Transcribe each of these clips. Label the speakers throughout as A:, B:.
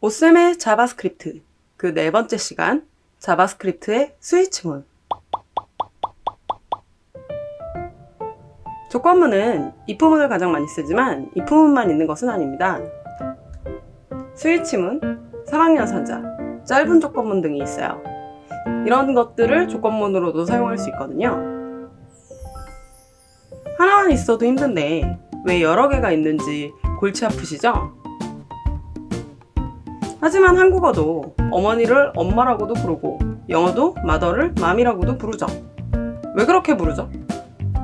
A: 오쌤의 자바스크립트 그 네 번째 시간 자바스크립트의 스위치문 조건문은 if문을 가장 많이 쓰지만 if문만 있는 것은 아닙니다. 스위치문, 3학년 산자, 짧은 조건문 등이 있어요. 이런 것들을 조건문으로도 사용할 수 있거든요. 하나만 있어도 힘든데 왜 여러 개가 있는지 골치 아프시죠? 하지만 한국어도 어머니를 엄마라고도 부르고 영어도 마더를 맘이라고도 부르죠. 왜 그렇게 부르죠?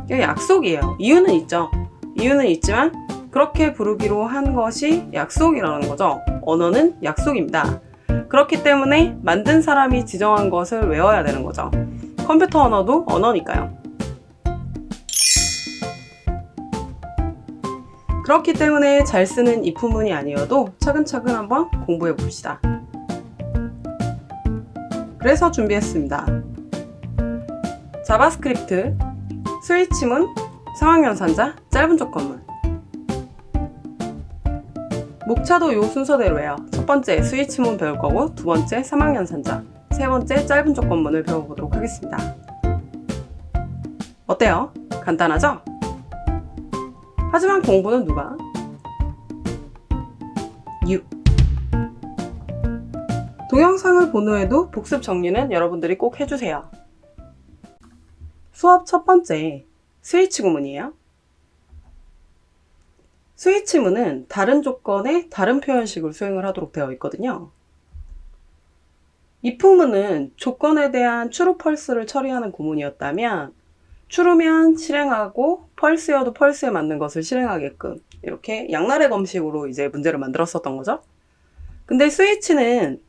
A: 이게 약속이에요. 이유는 있죠. 이유는 있지만 그렇게 부르기로 한 것이 약속이라는 거죠. 언어는 약속입니다. 그렇기 때문에 만든 사람이 지정한 것을 외워야 되는 거죠. 컴퓨터 언어도 언어니까요. 그렇기 때문에 잘 쓰는 if문이 아니어도 차근차근 한번 공부해 봅시다. 그래서 준비했습니다. 자바스크립트, 스위치문, 상황 산자, 짧은 조건문. 목차도 요 순서대로예요. 첫 번째 스위치문 배울 거고, 두 번째 3학년 산자, 세 번째 짧은 조건문을 배워보도록 하겠습니다. 어때요? 간단하죠? 하지만 공부는 누가? 유. 동영상을 본 후에도 복습 정리는 여러분들이 꼭 해주세요. 수업 첫 번째, 스위치 구문이에요. 스위치문은 다른 조건에 다른 표현식을 수행을 하도록 되어 있거든요. if문은 조건에 대한 true, false를 처리하는 구문이었다면 true면 실행하고 false여도 false에 맞는 것을 실행하게끔 이렇게 양날의 검식으로 이제 문제를 만들었었던 거죠. 근데 스위치는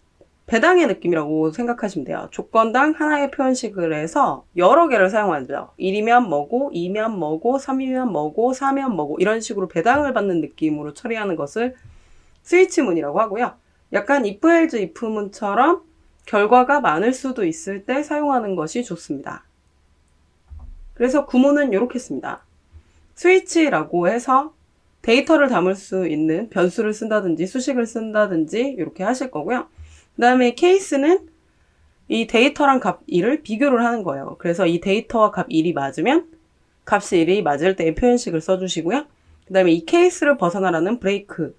A: 배당의 느낌이라고 생각하시면 돼요. 조건당 하나의 표현식을 해서 여러 개를 사용하죠. 1이면 뭐고, 2면 뭐고, 3이면 뭐고, 4면 뭐고 이런 식으로 배당을 받는 느낌으로 처리하는 것을 스위치문이라고 하고요. 약간 if, else, if문처럼 결과가 많을 수도 있을 때 사용하는 것이 좋습니다. 그래서 구문은 이렇게 씁니다. 스위치라고 해서 데이터를 담을 수 있는 변수를 쓴다든지 수식을 쓴다든지 이렇게 하실 거고요. 그 다음에 케이스는 이 데이터랑 값 1을 비교를 하는 거예요. 그래서 이 데이터와 값 1이 맞으면 값이 1이 맞을 때의 표현식을 써주시고요. 그 다음에 이 케이스를 벗어나라는 브레이크를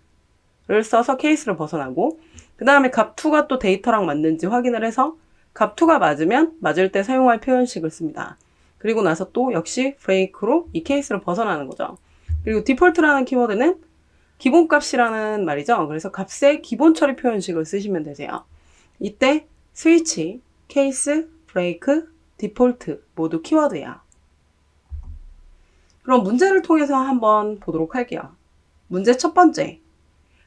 A: 써서 케이스를 벗어나고 그 다음에 값 2가 또 데이터랑 맞는지 확인을 해서 값 2가 맞으면 맞을 때 사용할 표현식을 씁니다. 그리고 나서 또 역시 브레이크로 이 케이스를 벗어나는 거죠. 그리고 디폴트라는 키워드는 기본값이라는 말이죠. 그래서 값의 기본 처리 표현식을 쓰시면 되세요. 이때 스위치, 케이스, 브레이크, 디폴트 모두 키워드예요. 그럼 문제를 통해서 한번 보도록 할게요. 문제 첫 번째.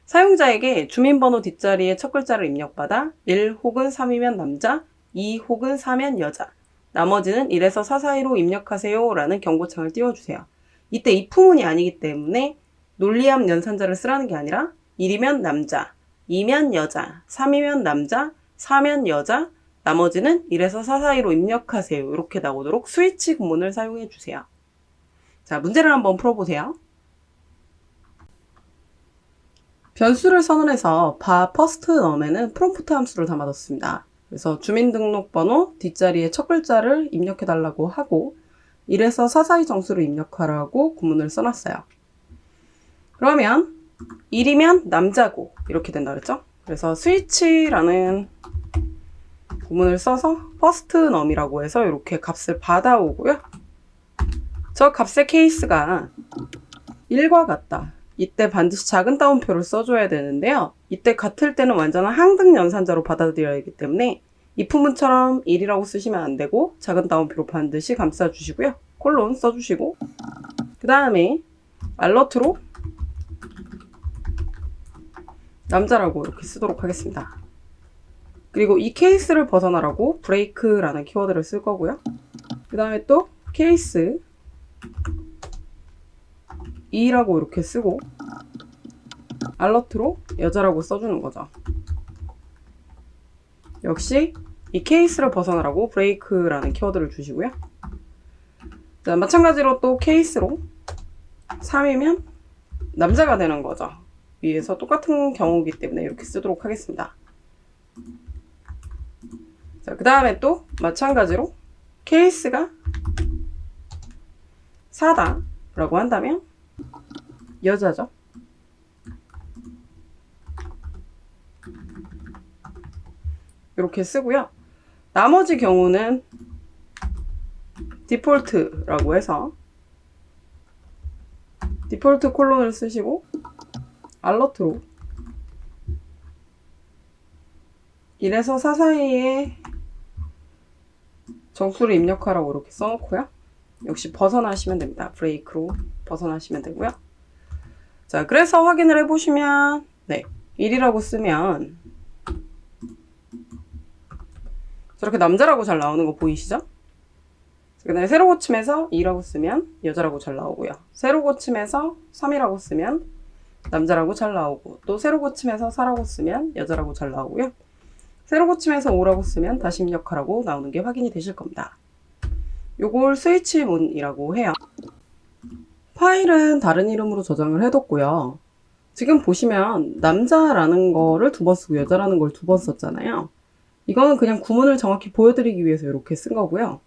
A: 사용자에게 주민번호 뒷자리에 첫 글자를 입력받아 1 혹은 3이면 남자, 2 혹은 4면 여자, 나머지는 1에서 4 사이로 입력하세요 라는 경고창을 띄워주세요. 이때 if문이 아니기 때문에 논리함 연산자를 쓰라는 게 아니라 1이면 남자, 2면 여자, 3이면 남자, 4면 여자, 나머지는 1에서 4 사이로 입력하세요. 이렇게 나오도록 스위치 구문을 사용해 주세요. 자, 문제를 한번 풀어보세요. 변수를 선언해서 바 퍼스트 넘에는 프롬프트 함수를 담아뒀습니다. 그래서 주민등록번호 뒷자리에 첫 글자를 입력해 달라고 하고 1에서 4 사이 정수를 입력하라고 구문을 써놨어요. 그러면 1이면 남자고 이렇게 된다 그랬죠? 그래서 스위치라는 구문을 써서 퍼스트 넘이라고 해서 이렇게 값을 받아오고요. 저 값의 케이스가 1과 같다. 이때 반드시 작은 따옴표를 써줘야 되는데요. 이때 같을 때는 완전한 항등 연산자로 받아들여야 하기 때문에 if문처럼 1이라고 쓰시면 안 되고 작은 따옴표로 반드시 감싸주시고요. 콜론 써주시고 그 다음에 알러트로 남자라고 이렇게 쓰도록 하겠습니다. 그리고 이 케이스를 벗어나라고 브레이크라는 키워드를 쓸 거고요. 그 다음에 또 케이스 2라고 이렇게 쓰고 알러트로 여자라고 써주는 거죠. 역시 이 케이스를 벗어나라고 브레이크라는 키워드를 주시고요. 자, 마찬가지로 또 케이스로 3이면 남자가 되는 거죠. 위해서 똑같은 경우이기 때문에 이렇게 쓰도록 하겠습니다. 자, 그 다음에 또 마찬가지로 케이스가 4다 라고 한다면 여자죠. 이렇게 쓰고요. 나머지 경우는 디폴트라고 해서 디폴트 콜론을 쓰시고 알러트로 1에서 4 사이에 정수를 입력하라고 이렇게 써놓고요. 역시 벗어나시면 됩니다. 브레이크로 벗어나시면 되고요. 자, 그래서 확인을 해보시면 네, 1이라고 쓰면 저렇게 남자라고 잘 나오는 거 보이시죠? 그 다음에 세로 고침해서 2라고 쓰면 여자라고 잘 나오고요. 세로 고침해서 3이라고 쓰면 남자라고 잘 나오고 또 세로 고침해서 4라고 쓰면 여자라고 잘 나오고요. 세로 고침해서 5라고 쓰면 다시 입력하라고 나오는 게 확인이 되실 겁니다. 요걸 스위치문이라고 해요. 파일은 다른 이름으로 저장을 해뒀고요. 지금 보시면 남자라는 거를 두 번 쓰고 여자라는 걸 두 번 썼잖아요. 이거는 그냥 구문을 정확히 보여드리기 위해서 이렇게 쓴 거고요.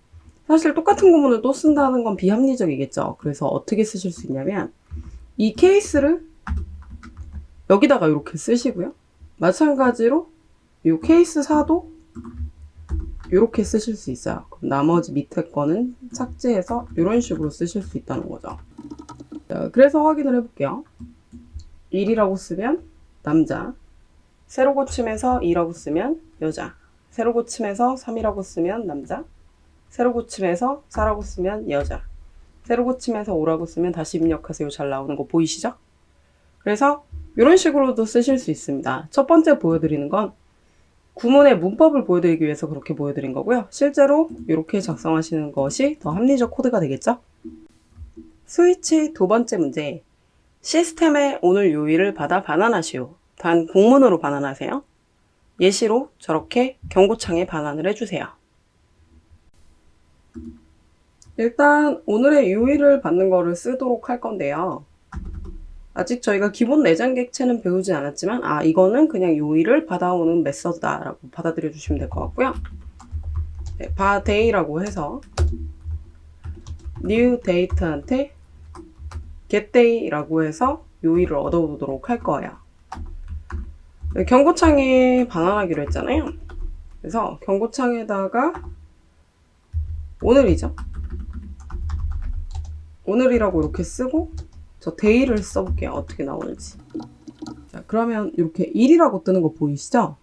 A: 사실 똑같은 구문을 또 쓴다는 건 비합리적이겠죠. 그래서 어떻게 쓰실 수 있냐면 이 케이스를 여기다가 이렇게 쓰시고요. 마찬가지로 이 케이스 4도 이렇게 쓰실 수 있어요. 나머지 밑에 거는 삭제해서 이런 식으로 쓰실 수 있다는 거죠. 자, 그래서 확인을 해볼게요. 1이라고 쓰면 남자, 세로 고침해서 2라고 쓰면 여자, 세로 고침해서 3이라고 쓰면 남자, 세로 고침해서 4라고 쓰면 여자, 세로 고침해서 5라고 쓰면 다시 입력하세요. 잘 나오는 거 보이시죠? 그래서 이런 식으로도 쓰실 수 있습니다. 첫 번째 보여드리는 건 구문의 문법을 보여드리기 위해서 그렇게 보여드린 거고요. 실제로 이렇게 작성하시는 것이 더 합리적 코드가 되겠죠? 스위치 두 번째 문제. 시스템에 오늘 요일을 받아 반환하시오. 단 공문으로 반환하세요. 예시로 저렇게 경고창에 반환을 해주세요. 일단 오늘의 요일을 받는 거를 쓰도록 할 건데요. 아직 저희가 기본 내장 객체는 배우지 않았지만 아 이거는 그냥 요일을 받아오는 메서드다라고 받아들여 주시면 될 것 같고요. 네, 바데이라고 해서 new date한테 getDay라고 해서 요일을 얻어오도록 할 거예요. 네, 경고창에 반환하기로 했잖아요. 그래서 경고창에다가 오늘이죠. 오늘이라고 이렇게 쓰고 저 데이를 써볼게요. 어떻게 나오는지. 자, 그러면 이렇게 1이라고 뜨는 거 보이시죠?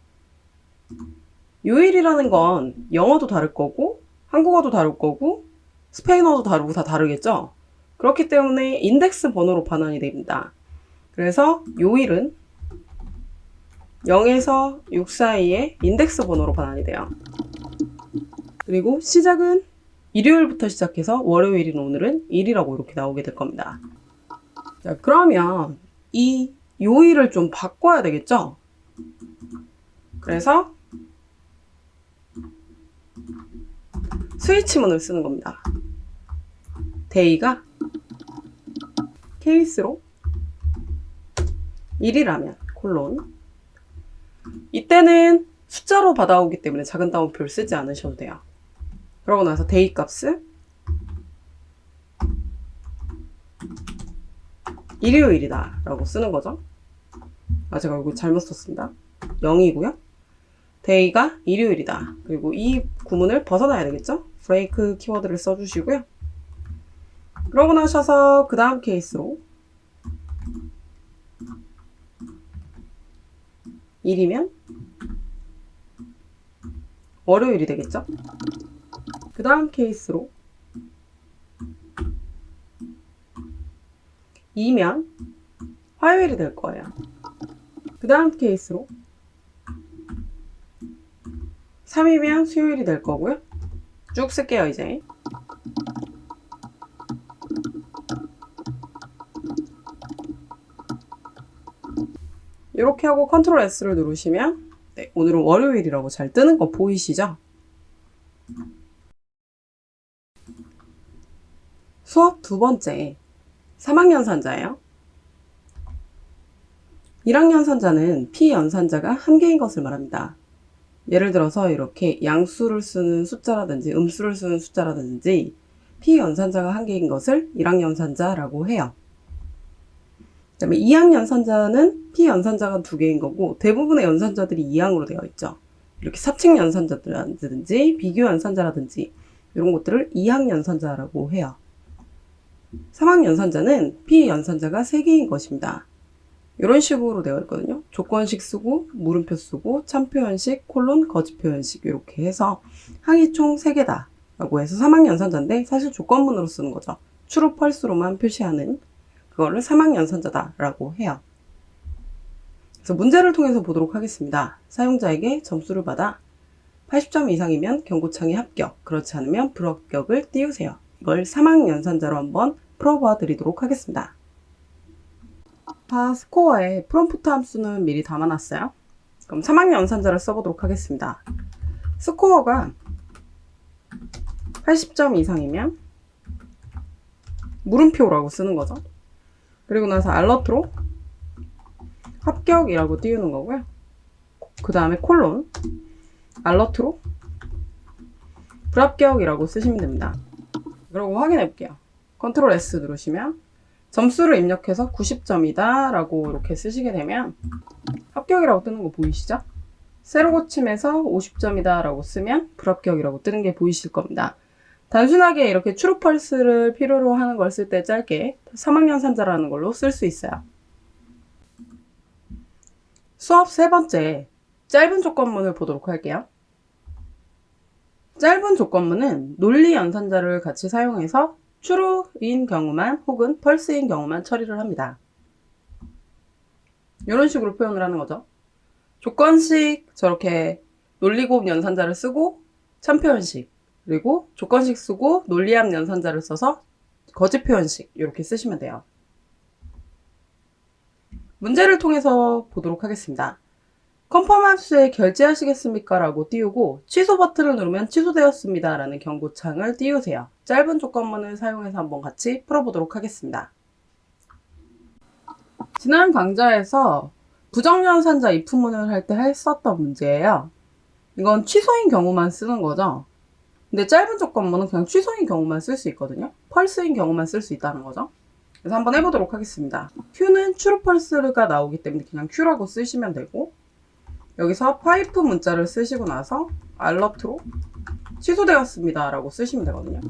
A: 요일이라는 건 영어도 다를 거고 한국어도 다를 거고 스페인어도 다르고 다 다르겠죠? 그렇기 때문에 인덱스 번호로 반환이 됩니다. 그래서 요일은 0에서 6 사이에 인덱스 번호로 반환이 돼요. 그리고 시작은 일요일부터 시작해서 월요일인 오늘은 1이라고 이렇게 나오게 될 겁니다. 자, 그러면 이 요일을 좀 바꿔야 되겠죠? 그래서 스위치문을 쓰는 겁니다. 데이가 케이스로 1이라면 콜론 이때는 숫자로 받아오기 때문에 작은 따옴표를 쓰지 않으셔도 돼요. 그러고 나서 데이 값을 일요일이다 라고 쓰는 거죠. 아, 제가 이거 잘못 썼습니다. 0이고요. 데이가 일요일이다. 그리고 이 구문을 벗어나야 되겠죠? 브레이크 키워드를 써주시고요. 그러고 나셔서 그 다음 케이스로 1이면 월요일이 되겠죠? 그 다음 케이스로 2면 화요일이 될 거예요. 그 다음 케이스로 3이면 수요일이 될 거고요. 쭉 쓸게요, 이제. 이렇게 하고 컨트롤 S를 누르시면 네, 오늘은 월요일이라고 잘 뜨는 거 보이시죠? 수업 두 번째 3학년 산자예요. 1학년 산자는 피연산자가 한 개인 것을 말합니다. 예를 들어서 이렇게 양수를 쓰는 숫자라든지 음수를 쓰는 숫자라든지 피연산자가 한 개인 것을 1학년 산자라고 해요. 그다음에 2학년산자는 피연산자가 두 개인 거고 대부분의 연산자들이 2항으로 되어 있죠. 이렇게 사칙 연산자들이라든지 비교 연산자라든지 이런 것들을 2학 연산자라고 해요. 3학 연산자는 피연산자가 3개인 것입니다. 이런 식으로 되어 있거든요. 조건식 쓰고 물음표 쓰고 참표현식 콜론 거짓표현식 이렇게 해서 항이 총 3개다 라고 해서 3학 연산자인데 사실 조건문으로 쓰는 거죠. true, false로만 표시하는 그거를 3학 연산자다 라고 해요. 그래서 문제를 통해서 보도록 하겠습니다. 사용자에게 점수를 받아 80점 이상이면 경고창에 합격, 그렇지 않으면 불합격을 띄우세요. 이걸 3학 연산자로 한번 풀어봐 드리도록 하겠습니다. 다 스코어에 프롬프트 함수는 미리 담아놨어요. 그럼 3학 연산자를 써보도록 하겠습니다. 스코어가 80점 이상이면 물음표라고 쓰는 거죠. 그리고 나서 알러트로 합격이라고 띄우는 거고요. 그 다음에 콜론 알러트로 불합격이라고 쓰시면 됩니다. 그리고 확인해 볼게요. 컨트롤 S 누르시면 점수를 입력해서 90점이다 라고 이렇게 쓰시게 되면 합격이라고 뜨는 거 보이시죠? 세로 고침해서 50점이다 라고 쓰면 불합격이라고 뜨는 게 보이실 겁니다. 단순하게 이렇게 트루펄스를 필요로 하는 걸 쓸 때 짧게 3학년 산자라는 걸로 쓸 수 있어요. 수업 세 번째, 짧은 조건문을 보도록 할게요. 짧은 조건문은 논리 연산자를 같이 사용해서 true인 경우만 혹은 false인 경우만 처리를 합니다. 이런 식으로 표현을 하는 거죠. 조건식 저렇게 논리곱 연산자를 쓰고 참표현식 그리고 조건식 쓰고 논리함 연산자를 써서 거짓 표현식 이렇게 쓰시면 돼요. 문제를 통해서 보도록 하겠습니다. 컨펌 함수에 결제하시겠습니까? 라고 띄우고 취소 버튼을 누르면 취소되었습니다. 라는 경고창을 띄우세요. 짧은 조건문을 사용해서 한번 같이 풀어보도록 하겠습니다. 지난 강좌에서 부정연산자 입후문을 할 때 했었던 문제예요. 이건 취소인 경우만 쓰는 거죠. 근데 짧은 조건문은 그냥 취소인 경우만 쓸 수 있거든요. 펄스인 경우만 쓸 수 있다는 거죠. 그래서 한번 해보도록 하겠습니다. Q는 true 펄스가 나오기 때문에 그냥 Q라고 쓰시면 되고 여기서 파이프 문자를 쓰시고 나서 알러트로 취소되었습니다 라고 쓰시면 되거든요.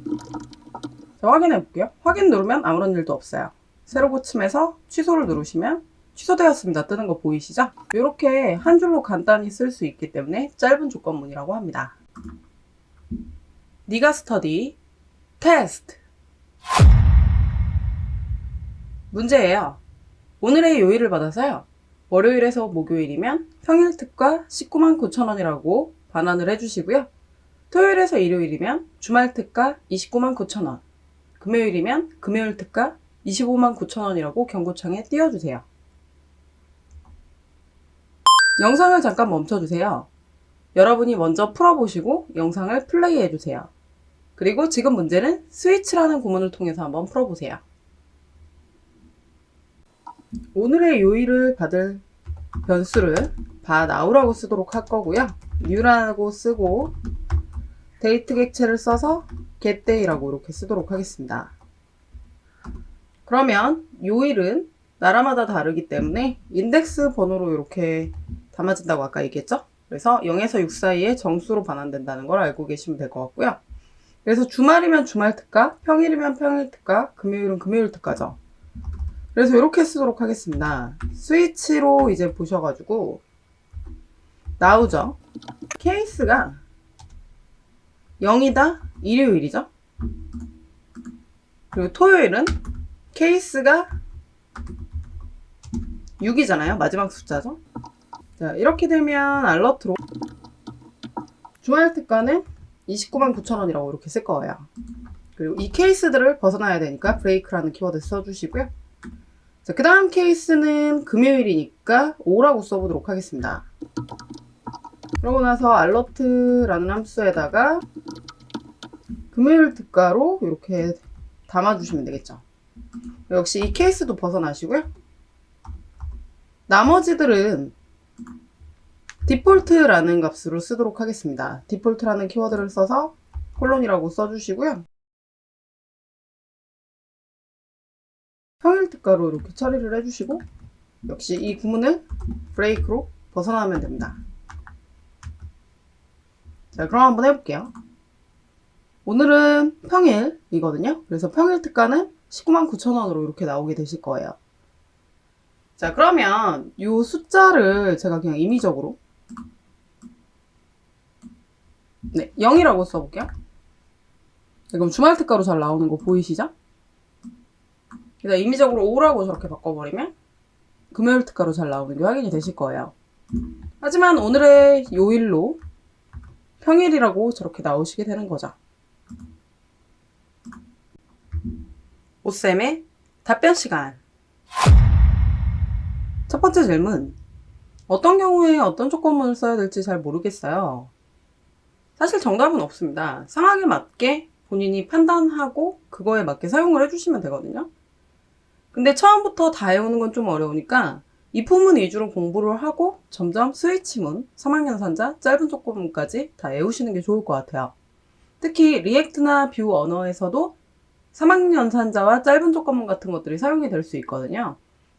A: 자, 확인해 볼게요. 확인 누르면 아무런 일도 없어요. 세로 고침해서 취소를 누르시면 취소되었습니다 뜨는 거 보이시죠? 이렇게 한 줄로 간단히 쓸 수 있기 때문에 짧은 조건문이라고 합니다. 니가 스터디 테스트 문제예요. 오늘의 요일을 받아서요. 월요일에서 목요일이면 평일 특가 19만 9천 원이라고 반환을 해주시고요. 토요일에서 일요일이면 주말 특가 29만 9천 원. 금요일이면 금요일 특가 25만 9천 원이라고 경고창에 띄워주세요. 영상을 잠깐 멈춰주세요. 여러분이 먼저 풀어보시고 영상을 플레이해주세요. 그리고 지금 문제는 스위치라는 구문을 통해서 한번 풀어보세요. 오늘의 요일을 받을 변수를 바 나우라고 쓰도록 할 거고요. new라고 쓰고 데이트 객체를 써서 getDay라고 이렇게 쓰도록 하겠습니다. 그러면 요일은 나라마다 다르기 때문에 인덱스 번호로 이렇게 담아진다고 아까 얘기했죠? 그래서 0에서 6 사이에 정수로 반환된다는 걸 알고 계시면 될 것 같고요. 그래서 주말이면 주말 특가, 평일이면 평일 특가, 금요일은 금요일 특가죠. 그래서 이렇게 쓰도록 하겠습니다. 스위치로 이제 보셔가지고 나오죠. 케이스가 0이다 일요일이죠. 그리고 토요일은 케이스가 6이잖아요. 마지막 숫자죠. 자, 이렇게 되면 알러트로 주말 특가는 29만 9천 원이라고 이렇게 쓸 거예요. 그리고 이 케이스들을 벗어나야 되니까 브레이크라는 키워드 써주시고요. 자, 그 다음 케이스는 금요일이니까 5라고 써보도록 하겠습니다. 그러고 나서 알러트라는 함수에다가 금요일 특가로 이렇게 담아주시면 되겠죠. 역시 이 케이스도 벗어나시고요. 나머지들은 디폴트라는 값으로 쓰도록 하겠습니다. 디폴트라는 키워드를 써서 콜론이라고 써주시고요. 평일 특가로 이렇게 처리를 해주시고 역시 이 구문을 브레이크로 벗어나면 됩니다. 자, 그럼 한번 해볼게요. 오늘은 평일이거든요. 그래서 평일 특가는 19만 9천 원으로 이렇게 나오게 되실 거예요. 자, 그러면 이 숫자를 제가 그냥 임의적으로 네, 0이라고 써볼게요. 네, 그럼 주말 특가로 잘 나오는 거 보이시죠? 그래서 임의적으로 5라고 저렇게 바꿔버리면 금요일 특가로 잘 나오는 게 확인이 되실 거예요. 하지만 오늘의 요일로 평일이라고 저렇게 나오시게 되는 거죠. 오쌤의 답변 시간. 첫 번째 질문. 어떤 경우에 어떤 조건문을 써야 될지 잘 모르겠어요. 사실 정답은 없습니다. 상황에 맞게 본인이 판단하고 그거에 맞게 사용을 해주시면 되거든요. 근데 처음부터 다 외우는 건 좀 어려우니까 이 부문 위주로 공부를 하고 점점 스위치문, 3학년 산자, 짧은 조건문까지 다 외우시는 게 좋을 것 같아요. 특히 리액트나 뷰 언어에서도 3학년 산자와 짧은 조건문 같은 것들이 사용이 될 수 있거든요.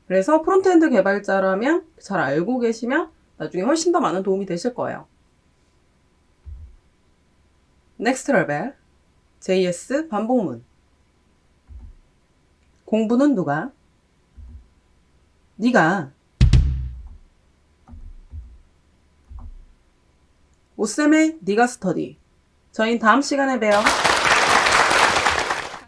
A: 그래서 프론트엔드 개발자라면 잘 알고 계시면 나중에 훨씬 더 많은 도움이 되실 거예요. 넥스트 레벨 JS 반복문 공부는 누가? 네가 오쌤의 네가 스터디 저희 다음 시간에 봬요.